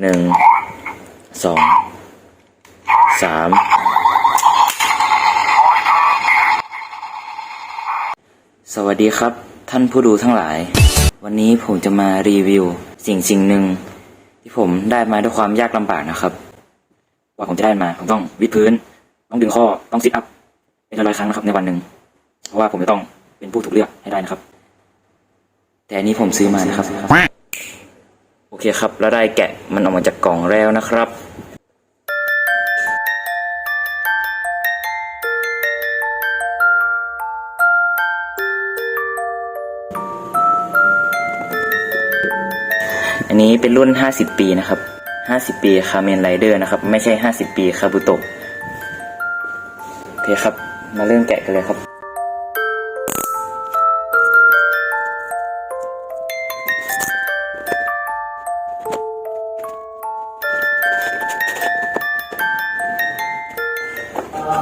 หนึ่งสองสามสวัสดีครับ ท่านผู้ดูทั้งหลาย วันนี้ผมจะมารีวิว สิ่งสิ่งหนึ่ง ที่ผมได้มาด้วยความยากลำบากนะครับกว่าผมจะได้มาผมต้องวิดพื้น ต้องดึงข้อต้องซิทอัพเป็นร้อยครั้งนะครับในวันหนึ่งเพราะว่าผมจะต้องเป็นผู้ถูกเลือกให้ได้นะครับ แต่อันนี้ผมซื้อมานะครับ โอเคครับ แล้วได้แกะมันออกมาจากกล่องแล้วนะครับ อันนี้เป็นรุ่น 50 ปีนะครับ 50 ปีคาเมนไรเดอร์นะครับ ไม่ใช่ 50 ปีคาบุโตะโอเคครับ มาเริ่มแกะกันเลยครับ น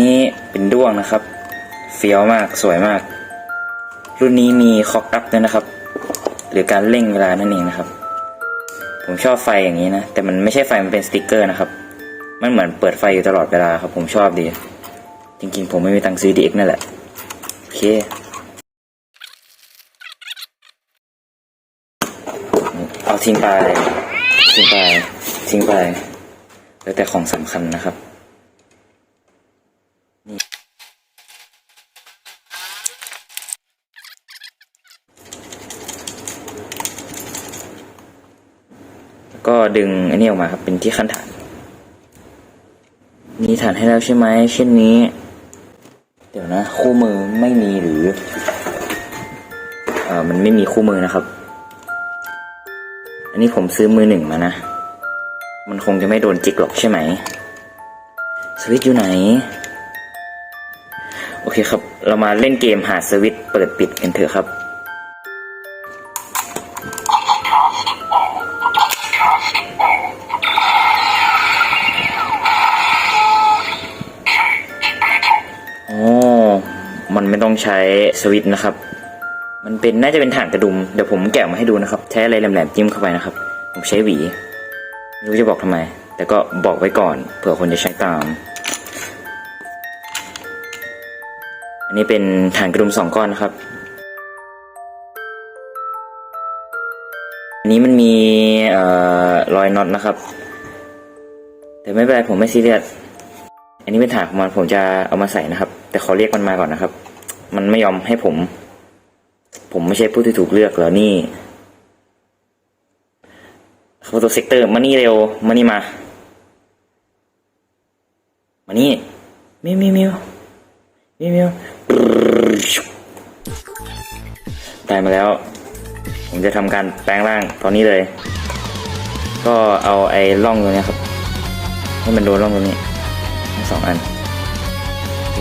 ี่เป็นด้วงนะครับ เฟี้ยวมากสวยมาก รุ่นนี้มีคอกอัพด้วยนะครับ หรือการเร่งเวลานั่นเองนะครับ ผมชอบไฟอย่างนี้นะ แต่มันไม่ใช่ไฟมันเป็นสติกเกอร์นะครับ มันเหมือนเปิดไฟอยู่ตลอดเวลาครับ ผมชอบดี จริงๆ ผมไม่มีตังค์ซื้อ DX นั่นแหละ โอเคเอาทิ้งไป ทิ้งไป ทิ้งไป แล้วแต่ของสำคัญนะครับแล้วก็ดึงอันนี้ออกมาครับ เป็นที่ขั้นฐานมีฐานให้แล้วใช่ไหม เช่นนี้ คู่มือไม่มีหรือเอ่อมันไม่มีคู่มือนะครับ อันนี้ผมซื้อมือหนึ่งมานะ มันคงจะไม่โดนจิกหรอกใช่ไหม สวิตช์อยู่ไหน โอเคครับ เรามาเล่นเกมหาสวิตช์เปิดปิดกันเถอะครับ มันไม่ต้องใช้สวิตช์นะครับ มันเป็นน่าจะเป็นฐานกระดุม เดี๋ยวผมแกะมาให้ดูนะครับ ใช้อะไรแหลมๆจิ้มเข้าไปนะครับ ผมใช้หวี ไม่รู้จะบอกทำไม แต่ก็บอกไว้ก่อน เผื่อคนจะใช้ตาม อันนี้เป็นฐานกระดุมสองก้อนนะครับ อันนี้มันมีออรอยน็อตนะครับ แต่ไม่เป็นไรผมไม่ซีเรียสอันนี้เป็นฐานของมันผมจะเอามาใส่นะครับ แต่ขอเรียกมันมาก่อนนะครับ มันไม่ยอมให้ผม ผมไม่ใช่ผู้ที่ถูกเลือกเหรอนี่โฟโตเซกเตอร์มานี่เร็วมานี่มา มานี่มิวมิวมิวมิวมิวได้มาแล้ว ผมจะทำการแปลงร่างตอนนี้เลย ก็เอาไอ้ร่องตรงนี้ครับ ให้มันโดนร่องตรงนี้ทั้งสองอันโอเค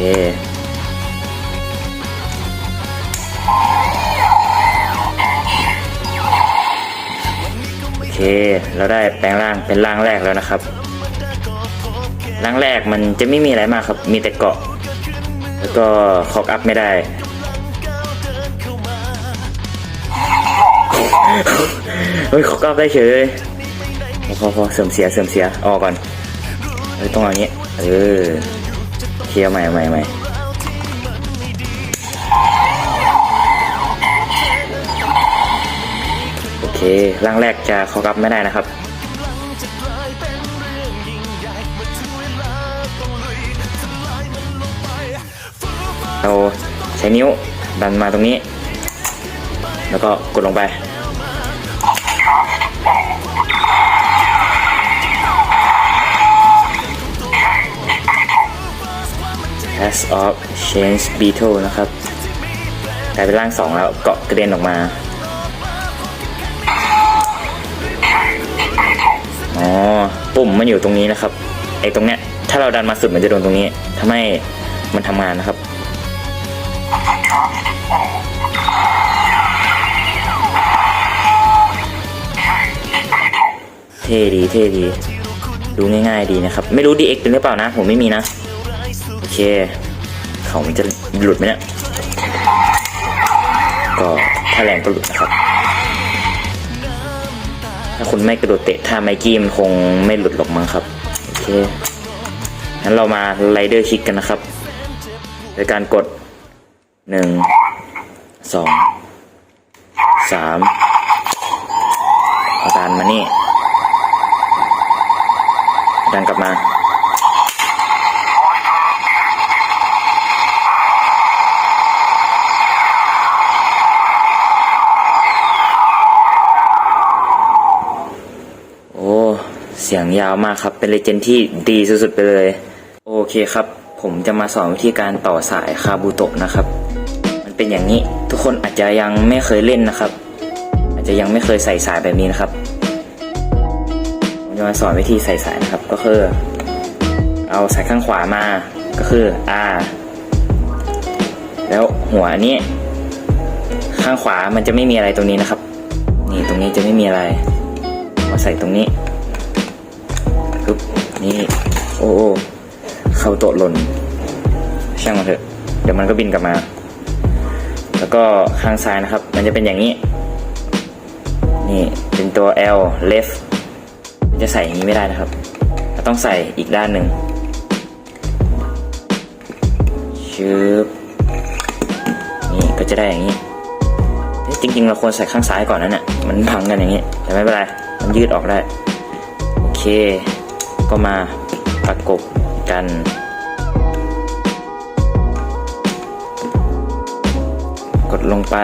เราได้แปลงร่างเป็นร่างแรกแล้วนะครับ ร่างแรกมันจะไม่มีอะไรมากครับ มีแต่เกาะ แล้วก็คอกอัพไม่ได้ เฮ้ยคอกอัพได้เฉยพอพอพอเสื่อมเสียเสื่อมเสียออกก่อนเฮ้ยต้องเอางนี้ เออเคลียร์ใหม่ใหม่ใหม่ ร่างแรกจะข้ากับไม่ได้นะครับเราใช้นิ้วดันมาตรงนี้ แล้วก็กดลงไป Pass of Change Beetle นะครับกลายเป็นร่างสองแล้วเกาะกระเด็นออกมา อ๋อปุ่มมันอยู่ตรงนี้นะครับไอ้ตรงเนี้ยถ้าเราดันมาสุดมันจะโดนตรงนี้ทำให้มันทำงานนะครับ เท่ดีเท่ดี ดูง่ายๆดีนะครับ ไม่รู้ DX เป็นหรือเปล่านะ ผมไม่มีนะ โอเค เขามันจะหลุดไหมเนี่ยก็ถ้าแรงก็หลุดนะครับาคุณไม่กระโดดเตะท่าไมกี้มันคงไม่หลุดหรอกมั้งครับโอเคงั้นเรามาไรเดอร์คิกกันนะครับโดยการกดหนึ่งสองสามอาดันมานี่ดันกลับมา โอ้ เสียงยาวมากครับ เป็นเลเจนที่ดีสุดๆไปเลย โอเคครับ ผมจะมาสอนวิธีการต่อสายคาบูโตะนะครับ มันเป็นอย่างนี้ ทุกคนอาจจะยังไม่เคยเล่นนะครับ อาจจะยังไม่เคยใส่สายแบบนี้นะครับ ผมจะมาสอนวิธีใส่สายนะครับ ก็คือ เอาสายข้างขวามา ก็คือ R แล้วหัวนี้ ข้างขวามันจะไม่มีอะไรตรงนี้นะครับ นี่ตรงนี้จะไม่มีอะไรมาใส่ตรงนี้ นี่โอ้เข้าโต๊ะหล่นช่างมันเถอะ เดี๋ยวมันก็บินกลับมา แล้วก็ข้างซ้ายนะครับ มันจะเป็นอย่างนี้ นี่เป็นตัว L left จะใส่อย่างนี้ไม่ได้นะครับ ต้องใส่อีกด้านหนึ่งชึบนี่ก็จะได้อย่างนี้จริงๆ เราควรใส่ข้างซ้ายก่อนนั่นน่ะมันพังกันอย่างนี้แต่ไม่เป็นไร มันยืดออกได้ โอเค ก็มาประกบกัน กดลงไป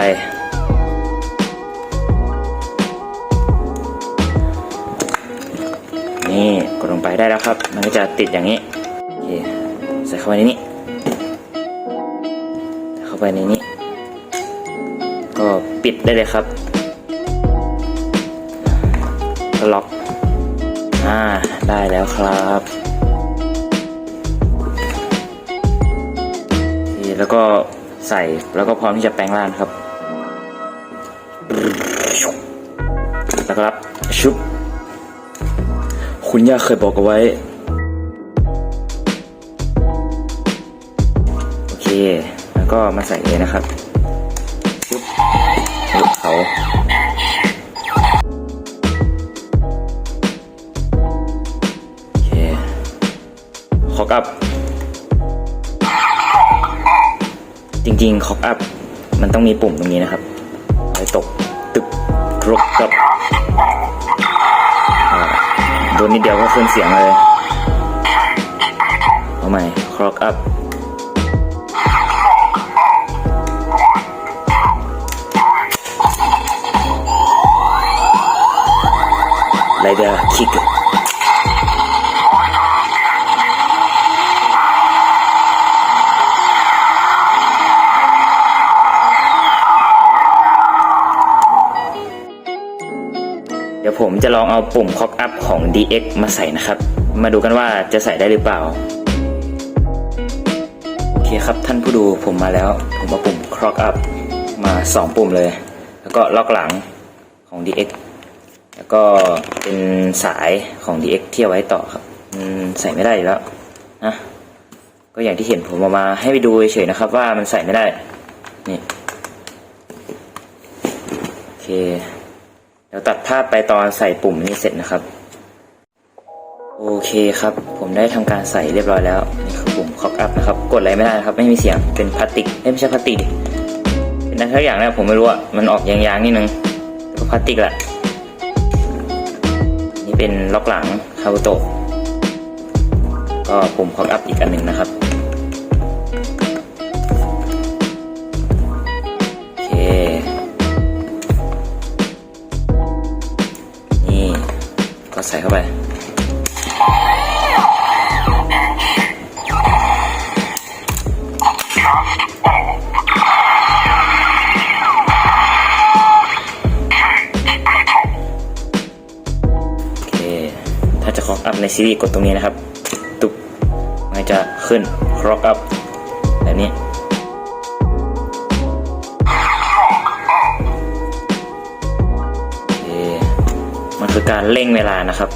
นี่กดลงไปได้แล้วครับ มันก็จะติดอย่างนี้ใส่เข้าไปในนี้เข้าไปในนี้ ก็ปิดได้เลยครับล็อก อ่า ได้แล้วครับโอเคแล้วก็ใส่แล้วก็พร้อมที่จะแปลงร่างครับ แล้วก็รับชุบ คุณย่าเคยบอกเอาไว้ โอเค แล้วก็มาใส่เลยนะครับชุบชุบเขา อกอัพ จริงๆคอกอัพ มันต้องมีปุ่มตรงนี้นะครับไว้ตกตึกครบกับโดนนิดเดียวก็ขึ้นเสียงเลย เอาใหม่ครอกอัพไรเผมจะลองเอาปุ่มคอกอัพของ DX มาใส่นะครับ มาดูกันว่าจะใส่ได้หรือเปล่า โอเคครับท่านผู้ดูผมมาแล้ว ผมเอาปุ่ม Clock Up มา 2 ปุ่มเลย แล้วก็ล็อกหลังของ DX แล้วก็เป็นสายของ DX ที่เอาไว้ต่อครับใส่ไม่ได้แล้วนะก็อย่างที่เห็นผมเอามาให้ไปดูเฉยๆนะครับ ว่ามันใส่ไม่ได้นี่โอเค เดี๋ยวตัดภาพไปตอนใส่ปุ่มนี้เสร็จนะครับ โอเคครับ ผมได้ทำการใส่เรียบร้อยแล้วนี่คือปุ่ม Cock Up นะครับ กดอะไรไม่ได้นะครับ ไม่มีเสียงเป็นพลาสติกไม่ใช่พลาสติกเป็นอะไรสักอย่างนะผมไม่รู้อะมันออกยางๆนิดนึงก็พลาสติกแหละนี่เป็นล็อกหลังคาบุโตะก็ปุ่ม Cock Up อีกอันหนึ่งนะครับ ซีรีส์กดตรงนี้นะครับตุ๊บมันจะขึ้นคล็อกอัพแบบนี้โอเคมันคือการเร่งเวลานะครับ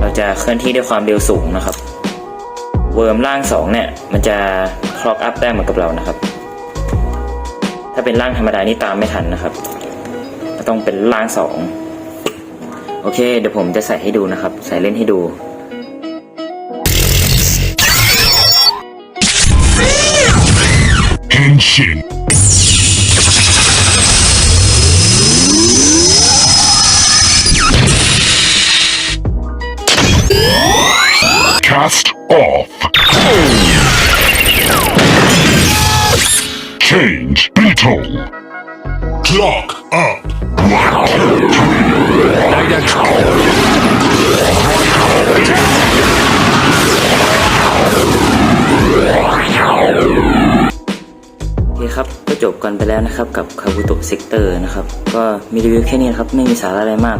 เราจะเคลื่อนที่ด้วยความเร็วสูงนะครับ เวิร์มล่างสองเนี่ยมันจะคล็อกอัพได้เหมือนกับเรานะครับ ถ้าเป็นร่างธรรมดานี่ตามไม่ทันนะครับ ต้องเป็นร่างสอง โอเค เดี๋ยวผมจะใส่ให้ดูนะครับ ใส่เล่นให้ดู Henshin. Cast off. Change Beetle. Clock up. โอเคครับก็จบกันไปแล้วนะครับกับคาบุโตะเซกเตอร์นะครับ ก็มีรีวิวแค่นี้นะครับ ไม่มีสาระอะไรมาก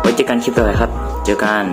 ไว้เจอกันคลิปต่อไปครับ เจอกัน